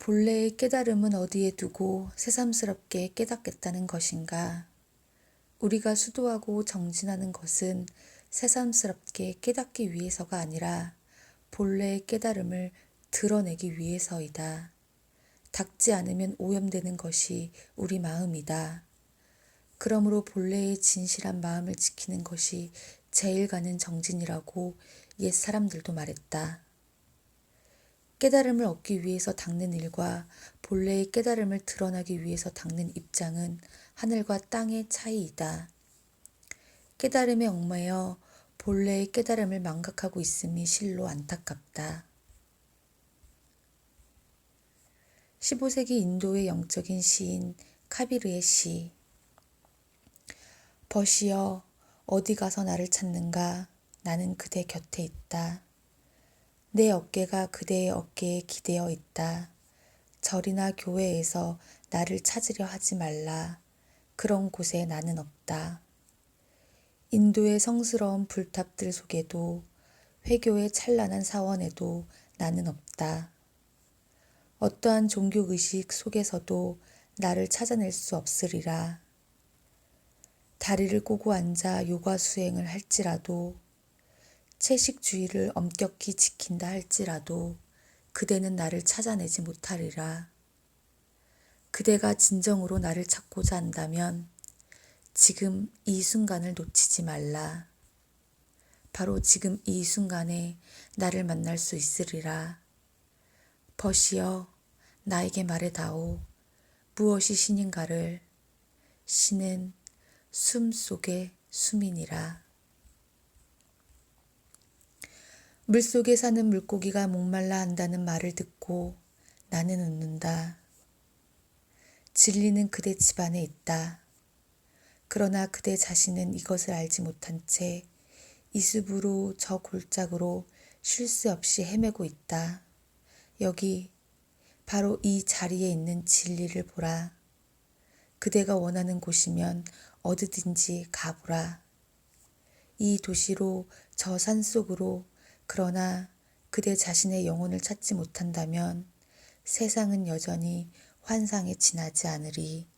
본래의 깨달음은 어디에 두고 새삼스럽게 깨닫겠다는 것인가? 우리가 수도하고 정진하는 것은 새삼스럽게 깨닫기 위해서가 아니라 본래의 깨달음을 드러내기 위해서이다. 닦지 않으면 오염되는 것이 우리 마음이다. 그러므로 본래의 진실한 마음을 지키는 것이 제일 가는 정진이라고 옛 사람들도 말했다. 깨달음을 얻기 위해서 닦는 일과 본래의 깨달음을 드러나기 위해서 닦는 입장은 하늘과 땅의 차이이다. 깨달음에 얽매여 본래의 깨달음을 망각하고 있음이 실로 안타깝다. 15세기 인도의 영적인 시인 카비르의 시 버시여 어디 가서 나를 찾는가 나는 그대 곁에 있다. 내 어깨가 그대의 어깨에 기대어 있다. 절이나 교회에서 나를 찾으려 하지 말라. 그런 곳에 나는 없다. 인도의 성스러운 불탑들 속에도 회교의 찬란한 사원에도 나는 없다. 어떠한 종교 의식 속에서도 나를 찾아낼 수 없으리라. 다리를 꼬고 앉아 요가 수행을 할지라도 채식주의를 엄격히 지킨다 할지라도 그대는 나를 찾아내지 못하리라. 그대가 진정으로 나를 찾고자 한다면 지금 이 순간을 놓치지 말라. 바로 지금 이 순간에 나를 만날 수 있으리라. 버시여 나에게 말해다오. 무엇이 신인가를 신은 숨 속의 숨이니라. 물속에 사는 물고기가 목말라 한다는 말을 듣고 나는 웃는다. 진리는 그대 집안에 있다. 그러나 그대 자신은 이것을 알지 못한 채이 숲으로 저 골짜기로 쉴 새 없이 헤매고 있다. 여기 바로 이 자리에 있는 진리를 보라. 그대가 원하는 곳이면 어디든지 가보라. 이 도시로 저 산 속으로 그러나 그대 자신의 영혼을 찾지 못한다면 세상은 여전히 환상에 지나지 않으리.